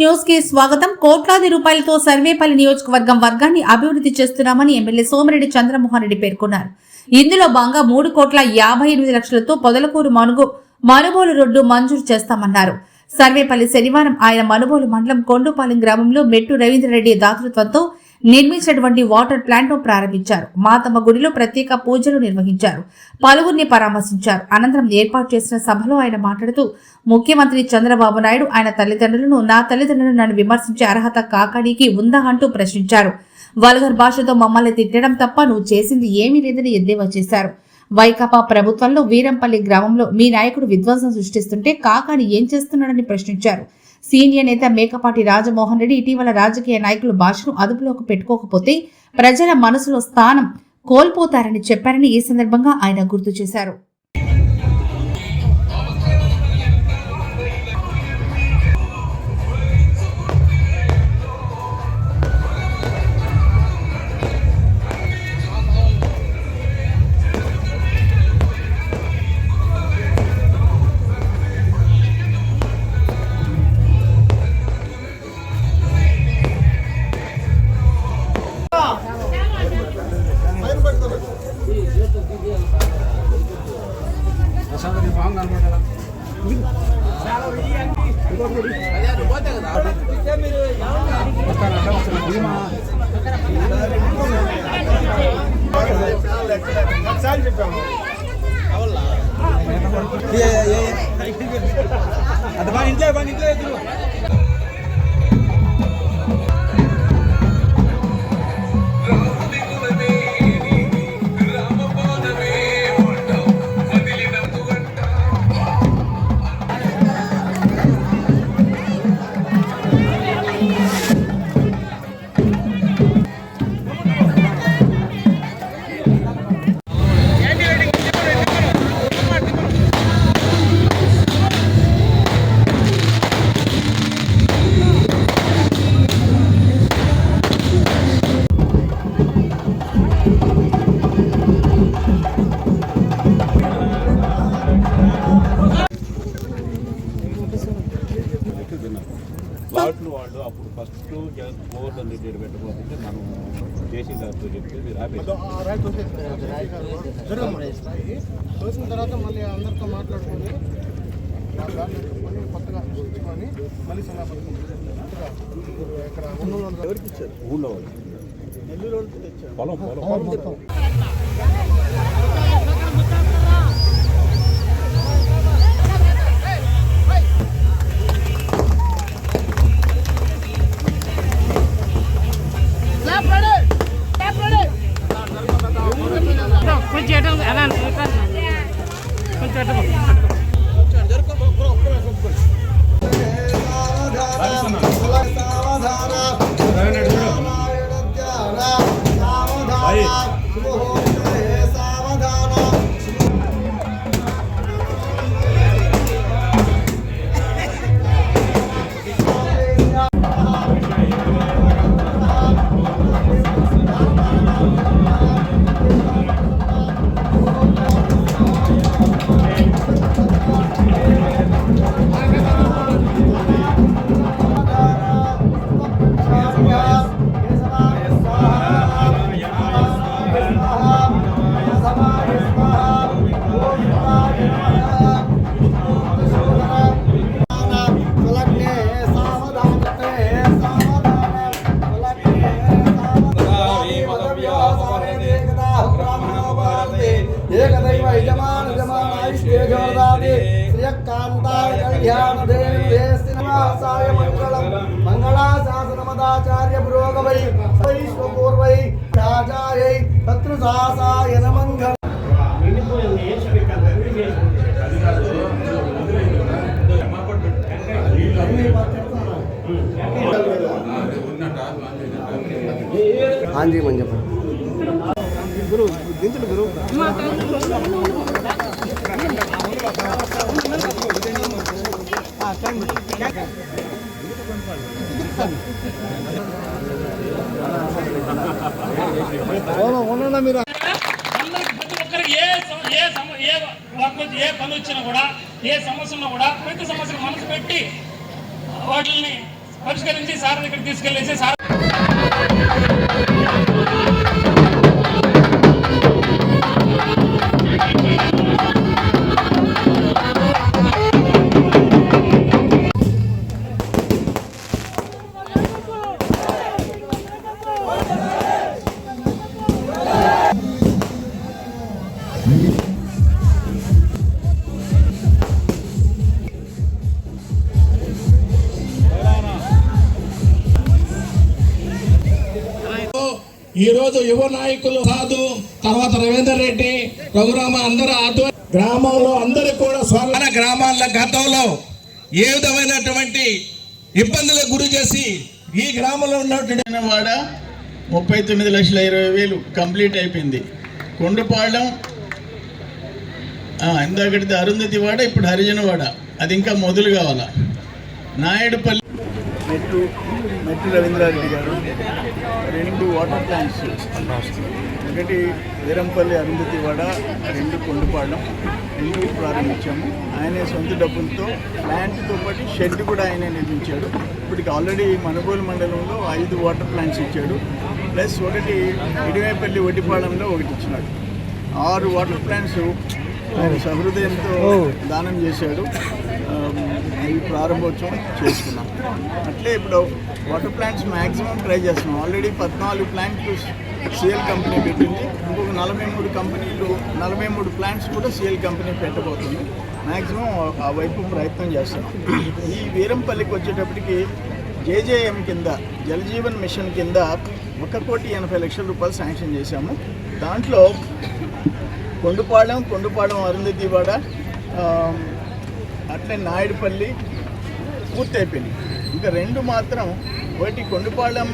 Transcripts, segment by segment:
న్యూస్కి స్వాగతం. కోట్లాది రూపాయలతో సర్వేపల్లి నియోజకవర్గం వర్గాన్ని అభివృద్ధి చేస్తున్నామని ఎమ్మెల్యే సోమిరెడ్డి చంద్రమోహన్ రెడ్డి పేర్కొన్నారు. ఇందులో భాగంగా మూడు కోట్ల యాభై ఎనిమిది లక్షలతో పొదలకూరు మనుగు మనుబోలు రోడ్డు మంజూరు చేస్తామన్నారు. సర్వేపల్లి శనివారం ఆయన మనుబోలు మండలం కొండుపాలెం గ్రామంలో మెట్టు రవీంద్రరెడ్డి దాతృత్వంతో నిర్మించినటువంటి వాటర్ ప్లాంట్ను ప్రారంభించారు. మాతమ్మ గుడిలో ప్రత్యేక పూజలు నిర్వహించారు. పలువురిని పరామర్శించారు. అనంతరం ఏర్పాటు చేసిన సభలో ఆయన మాట్లాడుతూ ముఖ్యమంత్రి చంద్రబాబు నాయుడు ఆయన తల్లిదండ్రులను నా తల్లిదండ్రులను నన్ను విమర్శించే అర్హత కాకాడికి ఉందా అంటూ ప్రశ్నించారు. వల్గర్ భాషతో మమ్మల్ని తిట్టడం తప్ప నువ్వు చేసింది ఏమీ లేదని ఎద్దేవా చేశారు. వైకాపా ప్రభుత్వంలో వీరంపల్లి గ్రామంలో మీ నాయకుడు విధ్వంసం సృష్టిస్తుంటే కాకాని ఏం చేస్తున్నాడని ప్రశ్నించారు. సీనియర్ నేత మేకపాటి రాజమోహన్ రెడ్డి ఇటీవల రాజకీయ నాయకులు భాషను అదుపులోకి పెట్టుకోకపోతే ప్రజల మనసులో స్థానం కోల్పోతారని చెప్పారని ఈ సందర్భంగా ఆయన గుర్తు చేశారు. అది బాగా ఇంట్లో బాగా ఇంట్లో చేసిన దాంతో చెప్తే మీరు తోసిన తర్వాత మళ్ళీ అందరితో మాట్లాడుకొని కొత్తగా ఇచ్చుకొని మళ్ళీ సలహా ఇక్కడ ఎవరికి ఇచ్చారు ఊళ్ళో పొలం పొలం శ్రీనివాసాయ మంగళం మంగళాశాసనమదాచార్య పురోగవై వైశ్వపూర్వై రాజాయై శత్రుశాసాయ నమంగళ హాంజీ మంజ గురు దించుడు గురు ఉన్నా మీరు ప్రతి ఒక్కరికి ఏ ఏ ఏ పని వచ్చినా కూడా ఏ సమస్య ఉన్నా కూడా ప్రతి సమస్యను మనసు పెట్టి వాటిని పరిష్కరించి సార్ దగ్గర తీసుకెళ్ళేసి సార్ ఈ రోజు యువ నాయకులు సాధు తర్వాత రవీందర్ రెడ్డి రఘురామ అందరూ ఆధ్వర్యం గ్రామంలో అందరూ కూడా స్వర్ణ గ్రామాల గతంలో ఏ విధమైనటువంటి ఇబ్బందులకు గురి చేసి ఈ గ్రామంలో ఉన్నటువంటి వాడ ముప్పై తొమ్మిది లక్షల ఇరవై వేలు కంప్లీట్ అయిపోయింది. కొండపాళెం ఆ, ఇందాకటిది అరుంధతి వాడ ఇప్పుడు హరిజన వాడ. అది ఇంకా మొదలు కావాలా? నాయుడుపల్లి మెట్టు రవీంద్రారెడ్డి గారు రెండు వాటర్ ప్లాంట్స్ ఒకటి వీరంపల్లి అరుంధతి వాడ రెండు కొండపాళెం రెండు ప్రారంభించాము. ఆయన సొంత డబ్బులతో ప్లాంట్తో పాటు షెడ్ కూడా ఆయన నిర్మించాడు. ఇప్పటికి ఆల్రెడీ మనుగోలు మండలంలో ఐదు వాటర్ ప్లాంట్స్ ఇచ్చాడు. ప్లస్ ఒకటి ఇడివేపల్లి ఒడ్డిపాళెంలో ఒకటి ఇచ్చినాడు. ఆరు వాటర్ ప్లాంట్స్ ఆయన సహృదయంతో దానం చేశాడు. ప్రారంభోత్సవం చేసుకున్నాం. అట్లే ఇప్పుడు వాటర్ ప్లాంట్స్ మ్యాక్సిమం ట్రై చేస్తున్నాం. ఆల్రెడీ పద్నాలుగు ప్లాంట్లు సిఎల్ కంపెనీ పెట్టింది. ఇంకొక నలభై మూడు కంపెనీలు నలభై మూడు ప్లాంట్స్ కూడా సిఎల్ కంపెనీ పెట్టబోతుంది. మ్యాక్సిమం ఆ వైపు ప్రయత్నం చేస్తున్నాం. ఈ వీరంపల్లికి వచ్చేటప్పటికి జేజేఎం కింద జలజీవన్ మిషన్ కింద ఒక కోటి ఎనభై లక్షల రూపాయలు శాంక్షన్ చేశాము. దాంట్లో కొండుపాళెం కొండుపాళెం అరుంధతివాడ అట్లే నాయుడుపల్లి పూర్తయిపోయింది. ఇంకా రెండు మాత్రం ఒకటి కొండపాళెం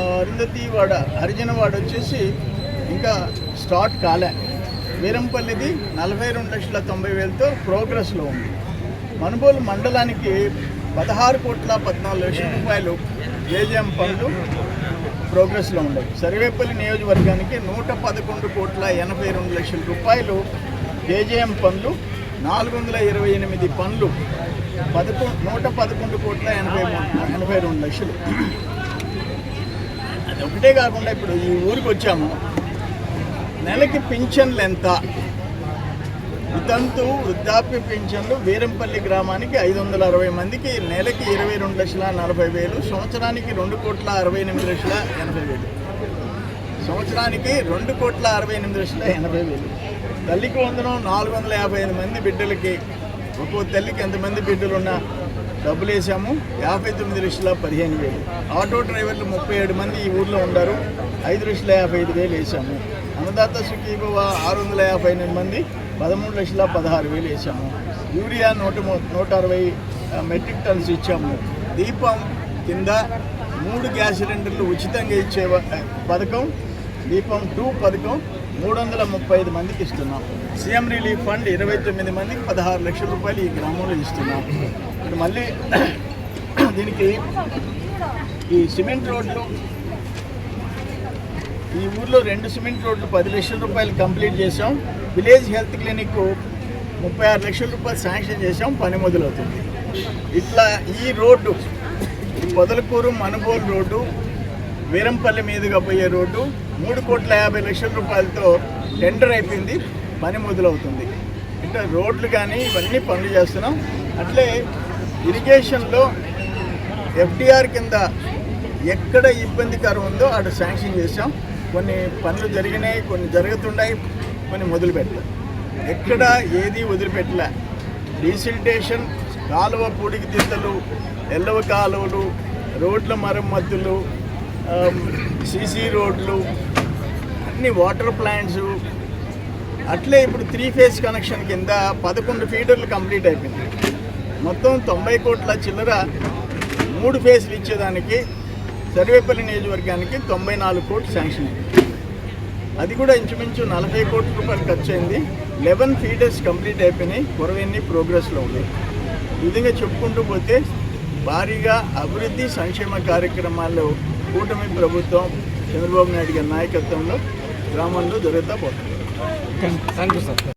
అరుంధతివాడ హరిజనవాడ వచ్చేసి ఇంకా స్టార్ట్ కాలే. వీరంపల్లిది నలభై రెండు లక్షల తొంభై వేలతో ప్రోగ్రెస్లో ఉంది. మనుబోలు మండలానికి పదహారు కోట్ల పద్నాలుగు లక్షల రూపాయలు జేజేఎం పనులు ప్రోగ్రెస్లో ఉండవు సర్వేపల్లి నియోజకవర్గానికి నూట పదకొండు కోట్ల ఎనభై రెండు లక్షల రూపాయలు జేజేఎం పనులు నాలుగు వందల ఇరవై ఎనిమిది పనులు పదకొండు నూట పదకొండు కోట్ల ఎనభై ఎనభై రెండు లక్షలు. అది ఒకటే కాకుండా ఇప్పుడు ఈ ఊరికి వచ్చాము. నెలకి పింఛన్లు ఎంత? వితంతు వృద్ధాప్య పింఛన్లు వీరంపల్లి గ్రామానికి ఐదు వందల అరవై మందికి నెలకి ఇరవై రెండు లక్షల నలభై వేలు సంవత్సరానికి రెండు కోట్ల అరవై ఎనిమిది లక్షల ఎనభై వేలు. సంవత్సరానికి రెండు కోట్ల అరవై ఎనిమిది లక్షల ఎనభై వేలు. తల్లికి వందనం నాలుగు వందల యాభై ఐదు మంది బిడ్డలకి. ఒక్కో తల్లికి ఎంతమంది బిడ్డలు ఉన్నా డబ్బులు వేసాము. యాభై తొమ్మిది లక్షల పదిహేను వేలు. ఆటో డ్రైవర్లు ముప్పై ఏడు మంది ఈ ఊర్లో ఉన్నారు. ఐదు లక్షల యాభై ఐదు వేలు వేసాము. అన్నదాత సుఖీభవ ఆరు వందల యాభై ఎనిమిది మంది పదమూడు లక్షల పదహారు వేలు వేసాము. యూరియా నూట నూట అరవై మెట్రిక్ టన్స్ ఇచ్చాము. దీపం కింద మూడు గ్యాస్ సిలిండర్లు ఉచితంగా ఇచ్చే పథకం. దీపం టూ పథకం. మూడు వందల ముప్పై ఐదు మందికి ఇస్తున్నాం. సీఎం రిలీఫ్ ఫండ్ ఇరవై తొమ్మిది మందికి పదహారు లక్షల రూపాయలు ఈ గ్రామంలో ఇస్తున్నాం. ఇప్పుడు మళ్ళీ దీనికి ఈ సిమెంట్ రోడ్లు ఈ ఊర్లో రెండు సిమెంట్ రోడ్లు పది లక్షల రూపాయలు కంప్లీట్ చేసాం విలేజ్ హెల్త్ క్లినిక్ ముప్పై ఆరు లక్షల రూపాయలు శాంక్షన్ చేసాం పని మొదలవుతుంది. ఇట్లా ఈ రోడ్డు ఈ పొదలకూరు మనుగోలు రోడ్డు వీరంపల్లి మీదుగా పోయే రోడ్డు మూడు కోట్ల యాభై లక్షల రూపాయలతో టెండర్ అయిపోయింది పని మొదలవుతుంది. ఇట్లా రోడ్లు కానీ ఇవన్నీ పనులు చేస్తున్నాం. అట్లే ఇరిగేషన్లో ఎఫ్డిఆర్ కింద ఎక్కడ ఇబ్బందికరం ఉందో అటు శాంక్షన్ చేసాం కొన్ని పనులు జరిగినాయి కొన్ని జరుగుతున్నాయి కొన్ని మొదలుపెట్టాం ఎక్కడ ఏది వదిలిపెట్టలే. డీసిల్టేషన్ కాలువ పూడికి దిద్దలు ఎల్లవ కాలువలు రోడ్ల మరమ్మతులు సీసీ రోడ్లు అన్ని వాటర్ ప్లాంట్స్ అట్లే ఇప్పుడు త్రీ ఫేజ్ కనెక్షన్ కింద పదకొండు ఫీడర్లు కంప్లీట్ అయిపోయింది. మొత్తం తొంభై కోట్ల చిల్లర మూడు ఫేజ్లు ఇచ్చేదానికి సర్వేపల్లి నియోజకవర్గానికి తొంభై నాలుగు కోట్లు శాంక్షన్ అయింది. అది కూడా ఇంచుమించు నలభై కోట్ల రూపాయలు ఖర్చు అయింది. లెవెన్ ఫీడర్స్ కంప్లీట్ అయిపోయినాయి. కొరవన్నీ ప్రోగ్రెస్లో ఉన్నాయి. ఈ విధంగా చెప్పుకుంటూ పోతే భారీగా అభివృద్ధి సంక్షేమ కార్యక్రమాల్లో కూటమి ప్రభుత్వం చంద్రబాబు నాయుడు గారి నాయకత్వంలో గ్రామంలో జరుగుతూ పోతుంది.